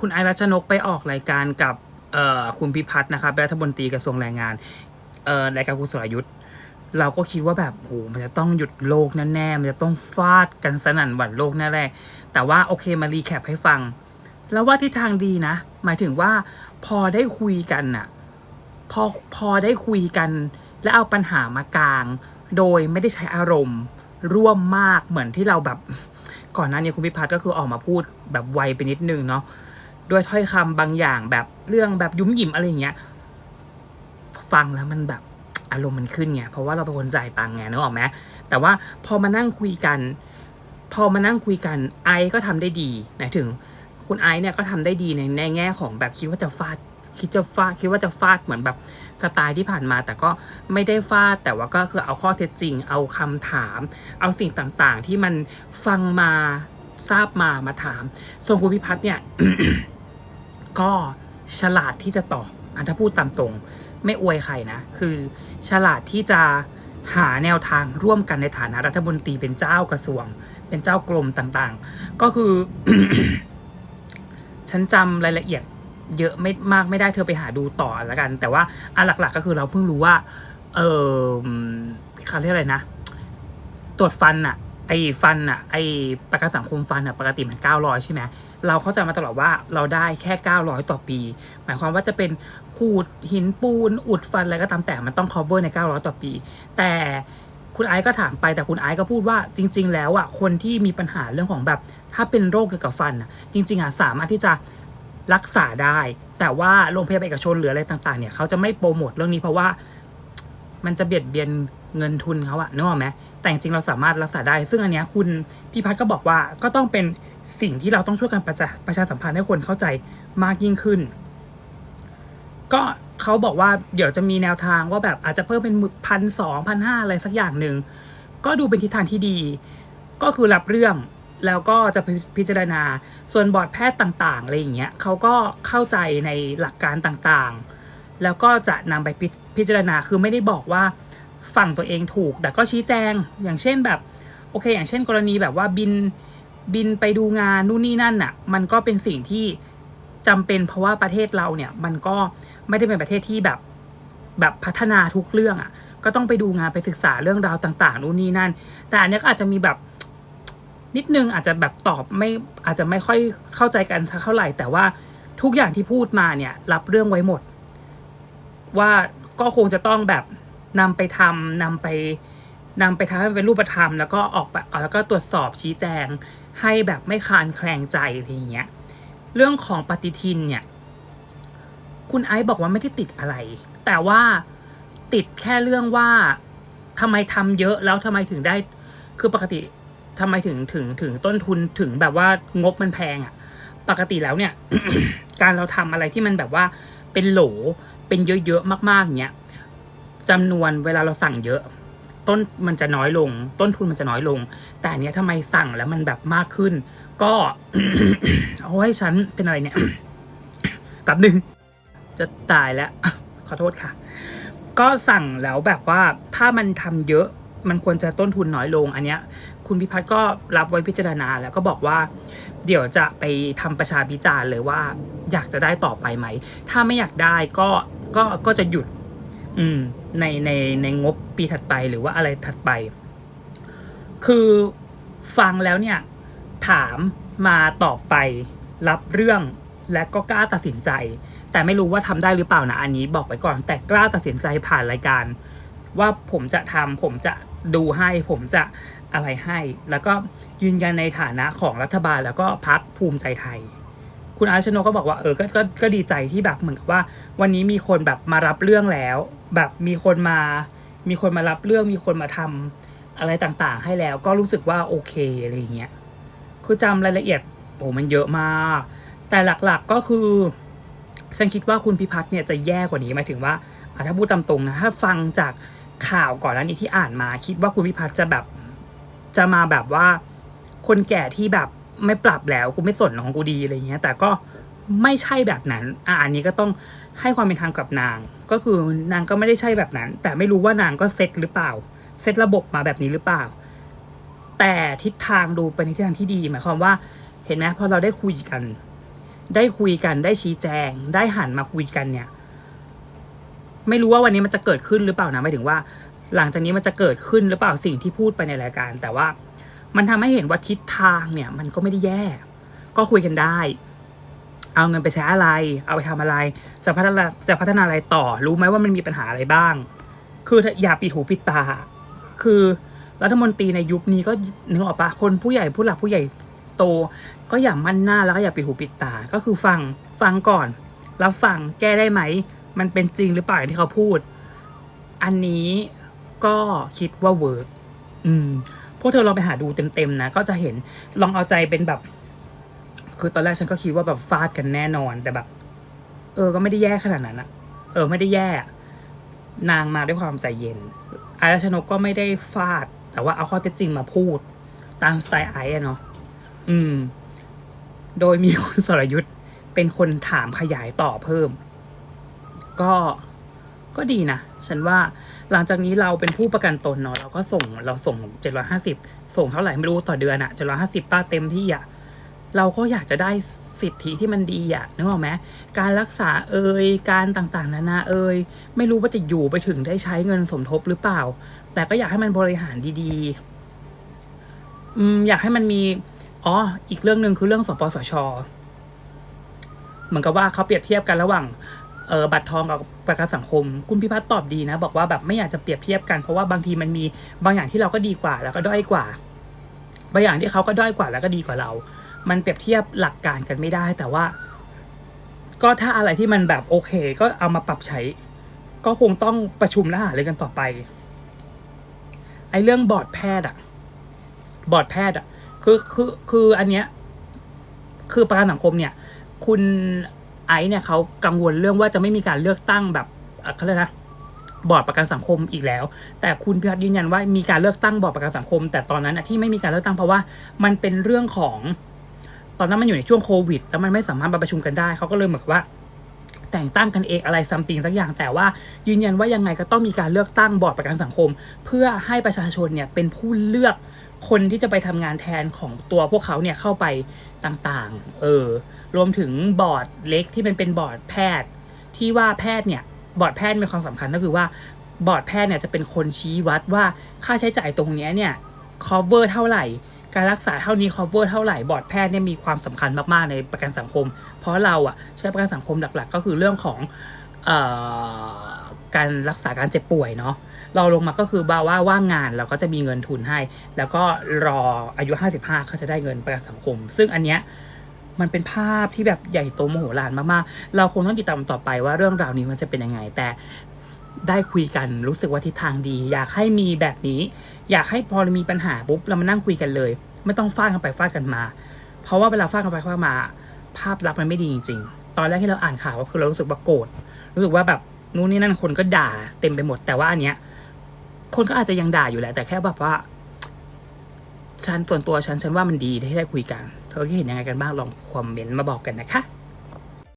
คุณไอรัชนกไปออกรายการกับคุณพิพัฒน์นะครับรัฐมนตรีกระทรวงแรงงานรายการคุณสรยุทธ์เราก็คิดว่าแบบโหมันจะต้องหยุดโลกแน่ๆมันจะต้องฟาดกันสนั่นหวั่นโลกแน่ๆแต่ว่าโอเคมารีแคปให้ฟัง แล้วว่าทิศทางดีนะ หมายถึงว่าพอได้คุยกันน่ะพอพอได้คุยกัน และเอาปัญหามากลาง โดยไม่ได้ใช้อารมณ์ร่วมมากเหมือนที่เราแบบ ก่อนหน้านี้คุณพิพัฒน์ก็คือออกมาพูดแบบไวไปนิดนึงเนาะ ด้วยถ้อยคำบางอย่างแบบเรื่องแบบยุ่มหยิมอะไรอย่างเงี้ย ฟังแล้วมันแบบอารมณ์มันขึ้นไงเพราะว่าเราเป็นคนจ่ายตังค์ไงนึกออกไหมแต่ว่าพอมานั่งคุยกัน พอมานั่งคุยกันไอก็ทำได้ดีหมายถึง คุณไอเนี่ยก็ทำได้ดีในในแง่ของแบบคิดว่าจะฟาดคิดจะฟาดคิดว่าจะฟาดเหมือนแบบสไตล์ที่ผ่านมา แต่ก็ไม่ได้ฟาดแต่ว่าก็คือเอาข้อเท็จจริง เอาคำถาม เอาสิ่งต่างๆ ที่มันฟังมาทราบมามาถามส่วนคุณพิพัฒน์เนี่ย ก็ฉลาดที่จะตอบอันถ้าพูดตามตรง ไม่อวยใครนะ คือฉลาดที่จะหาแนวทางร่วมกันในฐานะรัฐมนตรีเป็นเจ้ากระทรวง เป็นเจ้ากรมต่างๆ ก็คือ ฉันจำรายละเอียดเยอะไม่มากไม่ได้เธอไปหาดูต่อแล้วกัน แต่ว่าอันหลัก ๆ ก็คือเราเพิ่งรู้ว่า เออเขาเรียกอะไรนะ ตรวจฟันอะ ไอ้ฟันอะไอ้ประกันสังคมฟันอะปกติมันเก้าร้อยใช่ไหมเราเข้าใจมาตลอดว่าเราได้แค่เก้าร้อยต่อปี หมายความว่าจะเป็นขูดหินปูน อุดฟันอะไรก็ตามแต่มันต้อง cover ในเก้าร้อยต่อปี แต่คุณไอซ์ก็ถามไปแต่คุณไอซ์ก็พูดว่าจริง ๆ แล้วอะคนที่มีปัญหาเรื่องของแบบ ถ้าเป็นโรคเกี่ยวกับฟันอะจริง ๆอะสามารถที่จะรักษาได้ แต่ว่าโรงพยาบาลเอกชนหรืออะไรต่างๆเนี่ยเขาจะไม่โปรโมทเรื่องนี้เพราะว่า มันจะเบียดเบียนเงินทุนเขาอะนึกออกไหมแต่จริงเราสามารถรักษาได้ ซึ่งอันเนี้ยคุณพี่พัฒก็บอกว่าก็ต้องเป็นสิ่งที่เราต้องช่วยกันประชาประชาสัมพันธ์ให้คนเข้าใจมากยิ่งขึ้น ก็เขาบอกว่าเดี๋ยวจะมีแนวทางว่าแบบอาจจะเพิ่มเป็นพันสองพันห้าอะไรสักอย่างหนึ่งก็ดูเป็นทิศทางที่ดี ก็คือรับเรื่องแล้วก็จะพิจารณาส่วนบอร์ดแพทย์ต่าง ๆอะไรอย่างเงี้ยเขาก็เข้าใจในหลักการต่างๆ แล้วก็จะนำไปพิพิจารณาคือไม่ได้บอกว่าฝั่งตัวเองถูก แต่ก็ชี้แจงอย่างเช่นแบบโอเค อย่างเช่น กรณีแบบว่าบินบินไปดูงานนู่นนี่นั่นน่ะ มันก็เป็นสิ่งที่จำเป็นเพราะว่าประเทศเราเนี่ยมันก็ไม่ได้เป็นประเทศที่แบบแบบพัฒนาทุกเรื่องอะ ก็ต้องไปดูงานไปศึกษาเรื่องราวต่างๆนู่นนี่นั่น แต่อันนี้ก็อาจจะมีแบบนิดนึงอาจจะแบบตอบไม่อาจจะไม่ค่อยเข้าใจกันเท่าไหร่ แต่ว่าทุกอย่างที่พูดมาเนี่ยรับเรื่องไว้หมด ว่าก็คงจะต้องแบบนำไปทำนำไปนำไปทำให้เป็นรูปธรรม แล้วก็ออกแบบแล้วก็ตรวจสอบชี้แจง ให้แบบไม่คลานแคลงใจอะไรอย่างเงี้ยเรื่องของปฏิทินเนี่ย คุณไอซ์บอกว่าไม่ได้ติดอะไร แต่ว่าติดแค่เรื่องว่าทำไมทำเยอะแล้วทำไมถึงได้คือปกติทำไมถึงถึงถึงต้นทุนถึงแบบว่างบมันแพงอะ่ะ ปกติแล้วเนี่ย การเราทำอะไรที่มันแบบว่าเป็นโหล เป็นเยอะๆมากๆอย่างเงี้ยจำนวนเวลาเราสั่งเยอะ ต้นมันจะน้อยลง ต้นทุนมันจะน้อยลง แต่เนี้ยทำไมสั่งแล้วมันแบบมากขึ้น ก็เอาให้ฉันเป็นอะไรเนี่ยแป๊บหนึ่งจะตายแล้ว ขอโทษค่ะ ก็สั่งแล้วแบบว่าถ้ามันทำเยอะมันควรจะต้นทุนน้อยลงอันเนี้ย คุณพิพัฒน์ก็รับไว้พิจารณาแล้วก็บอกว่า เดี๋ยวจะไปทำประชาพิจารณ์เลยว่า อยากจะได้ต่อไปไหม ถ้าไม่อยากได้ก็ ก็ก็จะหยุด อืม ในในในงบปีถัดไปหรือว่าอะไรถัดไป คือฟังแล้วเนี่ย ถามมาตอบไปรับเรื่องและก็กล้าตัดสินใจ แต่ไม่รู้ว่าทำได้หรือเปล่านะอันนี้บอกไว้ก่อน แต่กล้าตัดสินใจผ่านรายการ ว่าผมจะทำผมจะดูให้ผมจะอะไรให้ แล้วก็ยืนยันในฐานะของรัฐบาลแล้วก็พักภูมิใจไทย คุณอาชโนก็บอกว่าเออก็ก็ก็ดีใจที่แบบเหมือนกับว่า วันนี้มีคนแบบมารับเรื่องแล้ว แบบมีคนมา มีคนมารับเรื่องมีคนมาทำอะไรต่างๆ ให้แล้วก็รู้สึกว่าโอเคอะไรอย่างเงี้ยคือจำรายละเอียดโอ้มันเยอะมาก แต่หลักๆก็คือฉันคิดว่าคุณพิพัฒน์เนี่ยจะแย่กว่านี้หมายถึงว่าถ้าพูดตามตรงนะถ้าฟังจากข่าวก่อนหน้านี้ที่อ่านมา คิดว่าคุณพิพัฒน์จะแบบจะมาแบบว่า คนแก่ที่แบบ ไม่ปรับแล้วกูไม่สนของกูดีอะไรเงี้ย แต่ก็ไม่ใช่แบบนั้น อะอันนี้ก็ต้องให้ความเป็นธรรมกับนาง ก็คือนางก็ไม่ได้ใช่แบบนั้น แต่ไม่รู้ว่านางก็เซ็ตหรือเปล่า เซ็ตระบบมาแบบนี้หรือเปล่า แต่ทิศทางดูไปในทิศทางที่ดีหมายความว่า เห็นไหมพอเราได้คุยกัน ได้คุยกันได้ชี้แจง ได้หันมาคุยกันเนี่ย ไม่รู้ว่าวันนี้มันจะเกิดขึ้นหรือเปล่านะหมายถึงว่า หลังจากนี้มันจะเกิดขึ้นหรือเปล่าสิ่งที่พูดไปในรายการ แต่ว่า มันทำให้เห็นว่าทิศทางเนี่ยมันก็ไม่ได้แย่ ก็คุยกันได้ เอาเงินไปใช้อะไร เอาไปทำอะไร จะพัฒนาจะพัฒนาอะไรต่อ รู้ไหมว่ามันมีปัญหาอะไรบ้าง คืออย่าปิดหูปิดตา คือรัฐมนตรีในยุคนี้ก็นึกออกปะคนผู้ใหญ่ผู้หลักผู้ใหญ่โต ก็อย่ามั่นหน้าแล้วก็อย่าปิดหูปิดตา ก็คือฟังฟังก่อนแล้วฟังแก้ได้ไหม มันเป็นจริงหรือเปล่าที่เขาพูด อันนี้ก็คิดว่าเวิร์กอืม วกเธอลองไปหาดูเต็มๆนะ ก็จะเห็นลองเอาใจเป็นแบบ คือตอนแรกฉันก็คิดว่าแบบฟาดกันแน่นอน แต่แบบ เออ ก็ไม่ได้แย่ขนาดนั้นอะเออ ไม่ได้แย่ นางมาด้วยความใจเย็นไอรัชนกก็ไม่ได้ฟาด แต่ว่าเอาข้อเท็จจริงมาพูด ตามสไตล์ไอ้อะเนาะอืม โดยมีคุณสรยุทธ์เป็นคนถามขยายต่อเพิ่ม ก็ ก็ดีนะ ฉันว่าหลังจากนี้เราเป็นผู้ประกันตนเนาะเราก็ส่งเราส่งเจ็ดร้อยห้าสิบส่งเท่าไหร่ไม่รู้ต่อเดือนอะเจ็ดร้อยห้าสิบป้าเต็มที่อะเราก็อยากจะได้สิทธิที่มันดีอะนึกออกไหมการรักษาเอ่ยการต่างๆ นานาเอ่ยไม่รู้ว่าจะอยู่ไปถึงได้ใช้เงินสมทบหรือเปล่า แต่ก็อยากให้มันบริหารดีๆ อืมอยากให้มันมีอ๋ออีกเรื่องหนึ่งคือเรื่องสปสชเหมือนกับว่าเขาเปรียบเทียบกันระหว่าง เออบัตรทองกับประกันสังคม คุณพิพัฒน์ตอบดีนะ บอกว่าแบบไม่อยากจะเปรียบเทียบกันเพราะว่าบางทีมันมีบางอย่างที่เราก็ดีกว่าแล้วก็ด้อยกว่า บางอย่างที่เขาก็ด้อยกว่าแล้วก็ดีกว่าเรา มันเปรียบเทียบหลักการกันไม่ได้ แต่ว่า ก็ถ้าอะไรที่มันแบบโอเค ก็เอามาปรับใช้ ก็คงต้องประชุมและหารือกันต่อไปไอ้เรื่องบอร์ดแพทย์อะบอร์ดแพทย์อะคือคือคืออันเนี้ยคือประกันสังคมเนี่ย คุณ ไอซ์เนี่ยเขากังวลเรื่องว่าจะไม่มีการเลือกตั้งแบบเขาเรียกนะบอร์ดประกันสังคมอีกแล้ว แต่คุณพิพัฒน์ยืนยันว่ามีการเลือกตั้งบอร์ดประกันสังคม แต่ตอนนั้นนะที่ไม่มีการเลือกตั้งเพราะว่ามันเป็นเรื่องของ ตอนนั้นมันอยู่ในช่วงโควิด แล้วมันไม่สามารถมาประชุมกันได้เขาก็เลยเหมือนกับว่า แต่งตั้งกันเองอะไรซัมติงสักอย่าง แต่ว่ายืนยันว่ายังไงก็ต้องมีการเลือกตั้งบอร์ดประกันสังคม เพื่อให้ประชาชนเนี่ยเป็นผู้เลือกคนที่จะไปทำงานแทนของตัวพวกเขาเนี่ยเข้าไปต่างๆ เออ รวมถึงบอร์ดเล็กที่มันเป็นบอร์ดแพทย์ ที่ว่าแพทย์เนี่ยบอร์ดแพทย์มีความสำคัญก็คือว่าบอร์ดแพทย์เนี่ยจะเป็นคนชี้วัดว่าค่าใช้จ่ายตรงนี้เนี่ย cover เท่าไหร่ การรักษาเท่านี้ cover เท่าไหร่บอร์ดแพทย์เนี่ยมีความสำคัญมากๆในประกันสังคม เพราะเราอะใช้ประกันสังคมหลักๆ ก็คือเรื่องของออการรักษาการเจ็บป่วยเนาะเราลงมาก็คือบาว่าว่างงานเราก็จะมีเงินทุนให้ แล้วก็รออายุ 55เขาจะได้เงินประกันสังคม ซึ่งอันเนี้ยมันเป็นภาพที่แบบใหญ่โตมโหฬารมากๆ เราคงต้องติดตามต่อไปว่าเรื่องราวนี้มันจะเป็นยังไง แต่ ได้คุยกันรู้สึกว่าทิศทางดี อยากให้มีแบบนี้ อยากให้พอมีปัญหาปุ๊บเรามานั่งคุยกันเลย ไม่ต้องฟาดกันไปฟาดกันมา เพราะว่าเวลาฟาดกันไปฟาดมา ภาพลักษณ์มันไม่ดีจริงๆตอนแรกที่เราอ่านข่าวก็คือเรารู้สึกว่าโกรธรู้สึกว่าแบบนู้นนี่นั่นคนก็ด่าเต็มไปหมด แต่ว่าอันเนี้ยคนก็อาจจะยังด่าอยู่แหละแต่แค่แบบว่าฉันส่วนตัวฉันฉันว่ามันดีที่ได้คุยกัน เธอคิดเห็นยังไงกันบ้างลองคอมเมนต์มาบอกกันนะคะ